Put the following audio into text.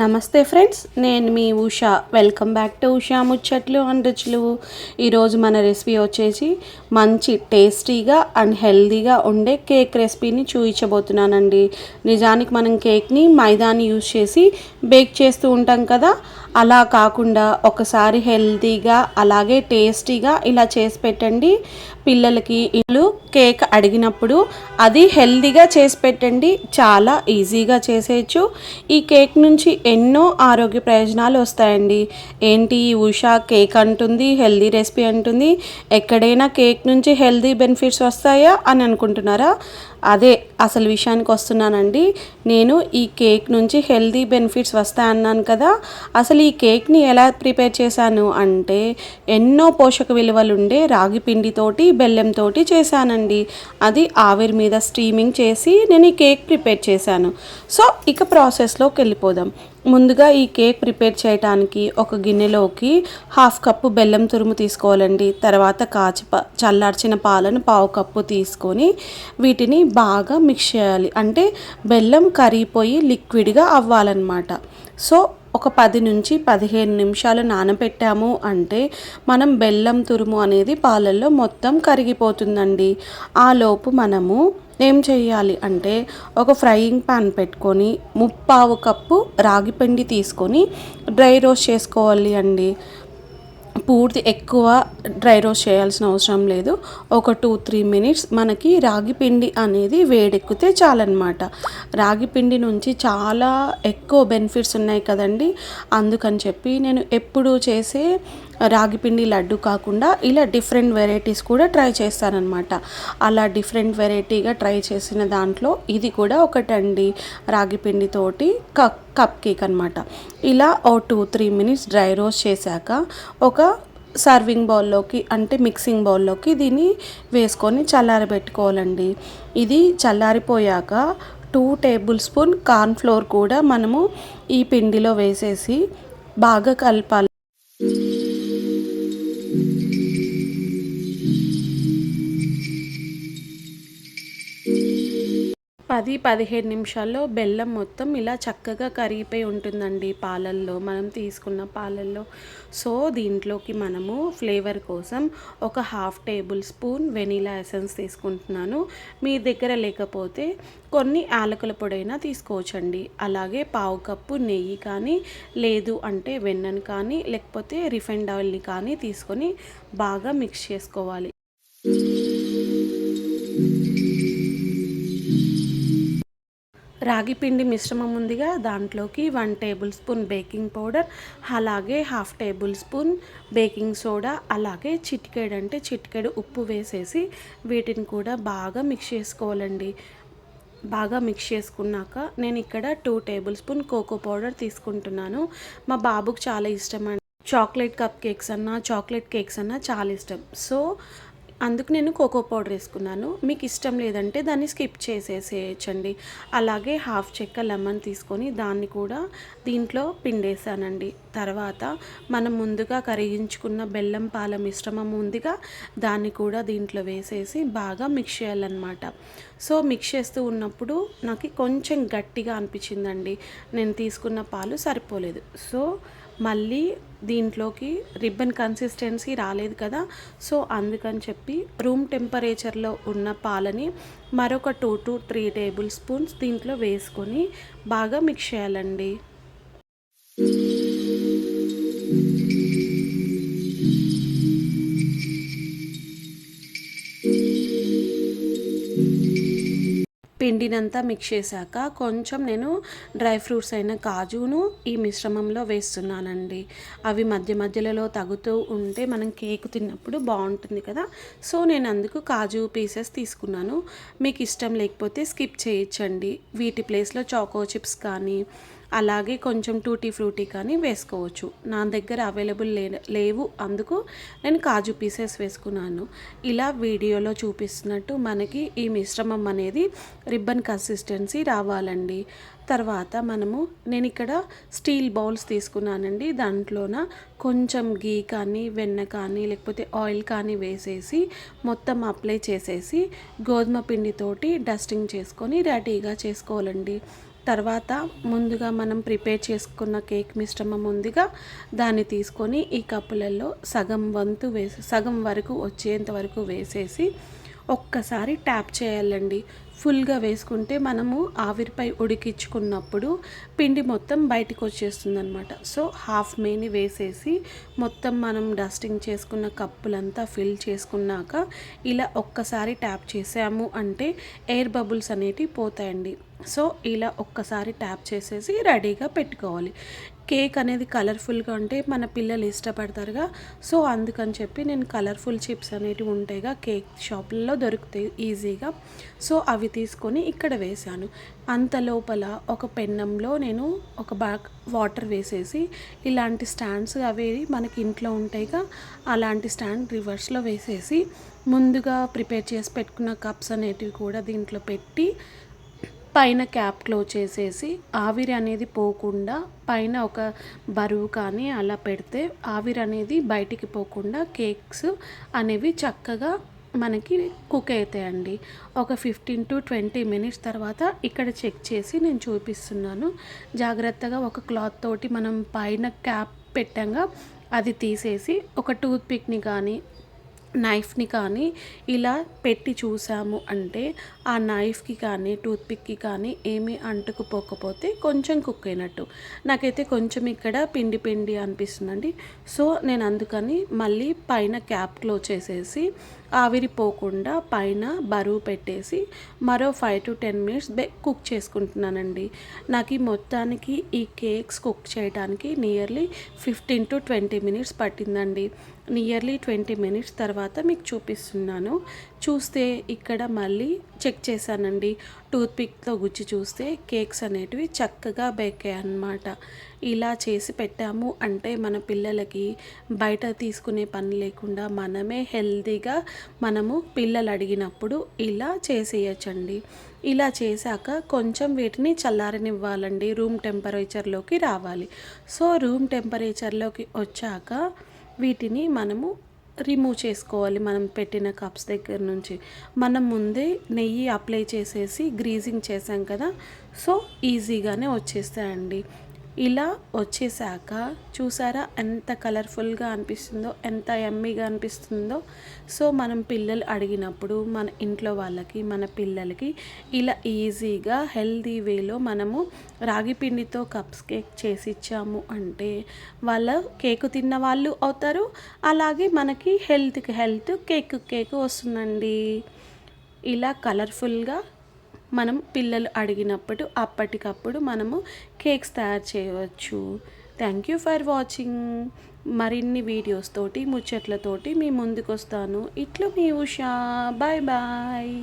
నమస్తే ఫ్రెండ్స్ నేను మీ Usha. Welcome back to Usha ముచ్చట్లు అండ్ రుచులు ఈరోజు మన రెసిపీ వచ్చేసి మంచి టేస్టీగా అండ్ హెల్దీగా ఉండే కేక్ రెసిపీని చూపించబోతున్నానండి నిజానికి మనం కేక్ని మైదాని యూజ్ చేసి బేక్ చేస్తూ ఉంటాం కదా. అలా కాకుండా ఒకసారి హెల్తీగా అలాగే టేస్టీగా ఇలా చేసి పెట్టండి. పిల్లలకి ఇల్లు కేక్ అడిగినప్పుడు అది హెల్దీగా చేసి పెట్టండి చాలా ఈజీగా చేసేయచ్చు. ఈ కేక్ నుంచి ఎన్నో ఆరోగ్య ప్రయోజనాలు వస్తాయండి. ఏంటి ఈ ఉషా కేక్ అంటుంది హెల్దీ రెసిపీ అంటుంది ఎక్కడైనా కేక్ నుంచి హెల్దీ బెనిఫిట్స్ వస్తాయా అని అనుకుంటున్నారా? అదే అసలు విషయానికి వస్తున్నానండి. నేను ఈ కేక్ నుంచి హెల్తీ బెనిఫిట్స్ వస్తాయన్నాను కదా. అసలు ఈ కేక్ని ఎలా ప్రిపేర్ చేశాను అంటే ఎన్నో పోషక విలువలు ఉండే రాగి పిండితోటి బెల్లంతోటి చేశానండి. అది ఆవిరి మీద స్టీమింగ్ చేసి నేను ఈ కేక్ ప్రిపేర్ చేశాను. సో ఇక ప్రాసెస్లోకి వెళ్ళిపోదాం. ముందుగా ఈ కేక్ ప్రిపేర్ చేయడానికి ఒక గిన్నెలోకి హాఫ్ కప్పు బెల్లం తురుము తీసుకోవాలండి. తర్వాత కాచి చల్లార్చిన పాలను పావు కప్పు తీసుకొని వీటిని బాగా మిక్స్ చేయాలి. అంటే బెల్లం కరిగిపోయి లిక్విడ్గా అవ్వాలన్నమాట. సో ఒక పది నుంచి పదిహేను నిమిషాలు నానబెట్టాము అంటే మనం బెల్లం తురుము అనేది పాలల్లో మొత్తం కరిగిపోతుందండి. ఆలోపు మనము ఏం చేయాలి అంటే ఒక ఫ్రైయింగ్ పాన్ పెట్టుకొని ముప్పావు కప్పు రాగి పిండి తీసుకొని డ్రై రోస్ట్ చేసుకోవాలి అండి. పూర్తి ఎక్కువ డ్రై రోస్ట్ చేయాల్సిన అవసరం లేదు. ఒక టూ త్రీ మినిట్స్ మనకి రాగి పిండి అనేది వేడెక్కితే చాలన్నమాట. రాగి పిండి నుంచి చాలా ఎక్కువ బెనిఫిట్స్ ఉన్నాయి కదండి. అందుకని చెప్పి నేను ఎప్పుడు చేసే రాగిపిండి లడ్డు కాకుండా ఇలా డిఫరెంట్ వెరైటీస్ కూడా ట్రై చేస్తానన్నమాట అలా డిఫరెంట్ వెరైటీగా ట్రై చేసిన దాంట్లో ఇది కూడా ఒకటండి రాగిపిండితోటి కప్ కప్ కేక్ అనమాట ఇలా ఓ two three minutes dry roast చేశాక ఒక సర్వింగ్ బౌల్లోకి అంటే మిక్సింగ్ బౌల్లోకి దీన్ని వేసుకొని చల్లారబెట్టుకోవాలండి. ఇది చల్లారిపోయాక టూ టేబుల్ స్పూన్ కార్న్ఫ్లోర్ కూడా మనము ఈ పిండిలో వేసేసి బాగా కలపాలి. పది పదిహేను నిమిషాల్లో బెల్లం మొత్తం ఇలా చక్కగా కరిగిపోయి ఉంటుందండి పాలల్లో. మనం తీసుకున్న పాలల్లో. సో దీంట్లోకి మనము ఫ్లేవర్ కోసం ఒక half tablespoon vanilla essence తీసుకుంటున్నాను. మీ దగ్గర లేకపోతే కొన్ని యాలకుల పొడైనా తీసుకోవచ్చండి. అలాగే పావు కప్పు నెయ్యి కానీ లేదు అంటే వెన్నను కానీ లేకపోతే రిఫైండ్ ఆయిల్ని కానీ తీసుకొని బాగా మిక్స్ చేసుకోవాలి. రాగి పిండి మిశ్రమం ఉందిగా దాంట్లోకి one tablespoon baking powder అలాగే half tablespoon baking soda అలాగే చిటికెడు అంటే చిటికెడు ఉప్పు వేసేసి వీటిని కూడా బాగా మిక్స్ చేసుకోవాలండి. బాగా మిక్స్ చేసుకున్నాక నేను ఇక్కడ two tablespoon cocoa powder తీసుకుంటున్నాను. మా బాబుకు చాలా ఇష్టం అండి చాక్లెట్ కప్ కేక్స్ అన్నా చాక్లెట్ కేక్స్ అన్నా చాలా ఇష్టం. సో అందుకు నేను కోకో పౌడర్ వేసుకున్నాను. మీకు ఇష్టం లేదంటే దాన్ని స్కిప్ చేసేసేయచ్చండి. అలాగే హాఫ్ చెక్క లెమన్ తీసుకొని దాన్ని కూడా దీంట్లో పిండేసానండి తర్వాత మనం ముందుగా కరిగించుకున్న బెల్లం పాల మిశ్రమం ఉందిగా దాన్ని కూడా దీంట్లో వేసేసి బాగా మిక్స్ చేయాలన్నమాట. సో మిక్స్ చేస్తూ ఉన్నప్పుడు నాకు కొంచెం గట్టిగా అనిపించిందండి. నేను తీసుకున్న పాలు సరిపోలేదు. సో మళ్ళీ దీంట్లోకి రిబ్బన్ కన్సిస్టెన్సీ రాలేదు కదా సో అందుకని చెప్పి రూమ్ టెంపరేచర్లో ఉన్న పాలని మరొక two to three tablespoons దీంట్లో వేసుకొని బాగా మిక్స్ చేయాలండి. పిండినంతా మిక్స్ చేశాక కొంచెం నేను డ్రై ఫ్రూట్స్ అయిన కాజును ఈ మిశ్రమంలో వేస్తున్నానండి. అవి మధ్య మధ్యలో తగుతూ ఉంటే మనం కేక్ తిన్నప్పుడు బాగుంటుంది కదా. సో నేను అందుకు కాజు పీసెస్ తీసుకున్నాను. మీకు ఇష్టం లేకపోతే స్కిప్ చేయొచ్చండి. వీటి ప్లేస్లో చాకో చిప్స్ కానీ అలాగే కొంచెం టూటీ ఫ్రూటీ కానీ వేసుకోవచ్చు. నా దగ్గర అవైలబుల్ లే లేవు. అందుకు నేను కాజు పీసెస్ వేసుకున్నాను. ఇలా వీడియోలో చూపిస్తున్నట్టు మనకి ఈ మిశ్రమం అనేది రిబ్బన్ కన్సిస్టెన్సీ రావాలండి. తర్వాత మనము నేను ఇక్కడ స్టీల్ బౌల్స్ తీసుకున్నానండి. దాంట్లోన కొంచెం గీ కానీ వెన్న కానీ లేకపోతే ఆయిల్ కానీ వేసేసి మొత్తం అప్లై చేసేసి గోధుమ పిండితోటి డస్టింగ్ చేసుకొని రెడీగా చేసుకోవాలండి. తర్వాత ముందుగా మనం ప్రిపేర్ చేసుకున్న కేక్ మిశ్రమం ముందుగా దాన్ని తీసుకొని ఈ కప్పులలో సగం వంతు వేసి సగం వరకు వచ్చేంత వరకు వేసేసి ఒక్కసారి ట్యాప్ చేయాలండి. ఫుల్గా వేసుకుంటే మనము ఆవిరిపై ఉడికించుకున్నప్పుడు పిండి మొత్తం బయటకు వచ్చేస్తుంది అనమాట సో హాఫ్ మేని వేసేసి మొత్తం మనం డస్టింగ్ చేసుకున్న కప్పులంతా ఫిల్ చేసుకున్నాక ఇలా ఒక్కసారి ట్యాప్ చేసాము అంటే ఎయిర్ బబుల్స్ అనేటివి పోతాయండి. సో ఇలా ఒక్కసారి ట్యాప్ చేసేసి రెడీగా పెట్టుకోవాలి. కేక్ అనేది కలర్ఫుల్గా ఉంటే మన పిల్లలు ఇష్టపడతారుగా. సో అందుకని చెప్పి నేను కలర్ఫుల్ చిప్స్ అనేటివి ఉంటాయిగా కేక్ షాపుల్లో దొరుకుతాయి ఈజీగా. సో అవి తీసుకొని ఇక్కడ వేశాను. అంత లోపల ఒక పెన్నంలో నేను ఒక బ్యాగ్ వాటర్ వేసేసి ఇలాంటి స్టాండ్స్ అవి మనకి ఇంట్లో ఉంటాయిగా. అలాంటి స్టాండ్ రివర్స్లో వేసేసి ముందుగా ప్రిపేర్ చేసి పెట్టుకున్న కప్స్ అనేటివి కూడా దీంట్లో పెట్టి పైన క్యాప్ క్లోజ్ చేసేసి ఆవిరి అనేది పోకుండా పైన ఒక బరువు కానీ అలా పెడితే ఆవిరి అనేది బయటికి పోకుండా కేక్స్ అనేవి చక్కగా మనకి కుక్ అవుతాయండి. ఒక ఫిఫ్టీన్ టు ట్వంటీ మినిట్స్ తర్వాత ఇక్కడ చెక్ చేసి నేను చూపిస్తున్నాను. జాగ్రత్తగా ఒక క్లాత్ తోటి మనం పైన క్యాప్ పెట్టంగా అది తీసేసి ఒక టూత్ పిక్ని కానీ నైఫ్ని కానీ ఇలా పెట్టి చూసాము అంటే ఆ నైఫ్కి కానీ టూత్పిక్కి కానీ ఏమీ అంటుకుపోకపోతే కొంచెం కుక్ అయినట్టు. నాకైతే కొంచెం ఇక్కడ పిండి పిండి అనిపిస్తుందండి. సో నేను అందుకని మళ్ళీ పైన క్యాప్ క్లోజ్ చేసేసి ఆవిరిపోకుండా పైన బరువు పెట్టేసి మరో ఫైవ్ టు టెన్ మినిట్స్ బే కుక్ చేసుకుంటున్నానండి. నాకు ఈ మొత్తానికి ఈ కేక్స్ కుక్ చేయడానికి nearly fifteen to twenty minutes పట్టిందండి. నియర్లీ ట్వంటీ మినిట్స్ తర్వాత మీకు చూపిస్తున్నాను. చూస్తే ఇక్కడ మళ్ళీ చెక్ చేశానండి. టూత్పిక్తో గుచ్చి చూస్తే కేక్స్ అనేటివి చక్కగా బేకాయి అన్నమాట. ఇలా చేసి పెట్టాము. అంటే మన పిల్లలకి బయట తీసుకునే పని లేకుండా మనమే హెల్తీగా మనము పిల్లలు అడిగినప్పుడు ఇలా చేసేయచ్చండి. ఇలా చేశాక కొంచెం వీటిని చల్లారనివ్వాలండి. రూమ్ టెంపరేచర్లోకి రావాలి. సో రూమ్ టెంపరేచర్లోకి వచ్చాక వీటిని మనము రిమూవ్ చేసుకోవాలి. మనం పెట్టిన కప్స్ దగ్గర నుంచి. మనం ముందే నెయ్యి అప్లై చేసేసి గ్రీజింగ్ చేసాం కదా సో ఈజీగానే వచ్చేస్తాయండి. ఇలా వచ్చేసాక చూసారా ఎంత కలర్ఫుల్గా అనిపిస్తుందో ఎంత ఎమ్మీగా అనిపిస్తుందో. సో మనం పిల్లలు అడిగినప్పుడు మన ఇంట్లో వాళ్ళకి మన పిల్లలకి ఇలా ఈజీగా హెల్దీ వేలో మనము రాగి పిండితో కప్స్ కేక్ చేసి ఇచ్చాము అంటే వాళ్ళ కేకు తిన్న వాళ్ళు అవుతారు. అలాగే మనకి హెల్త్కి హెల్త్ కేక్ కేక్ వస్తుందండి. ఇలా కలర్ఫుల్గా మనం పిల్లలు అడిగినప్పుడు అప్పటికప్పుడు మనము కేక్స్ తయారు చేయవచ్చు. థ్యాంక్ యూ ఫర్ వాచింగ్ మరిన్ని వీడియోస్ తోటి ముచ్చట్లతోటి మీ ముందుకు వస్తాను ఇట్లు మీ ఉషా. Bye bye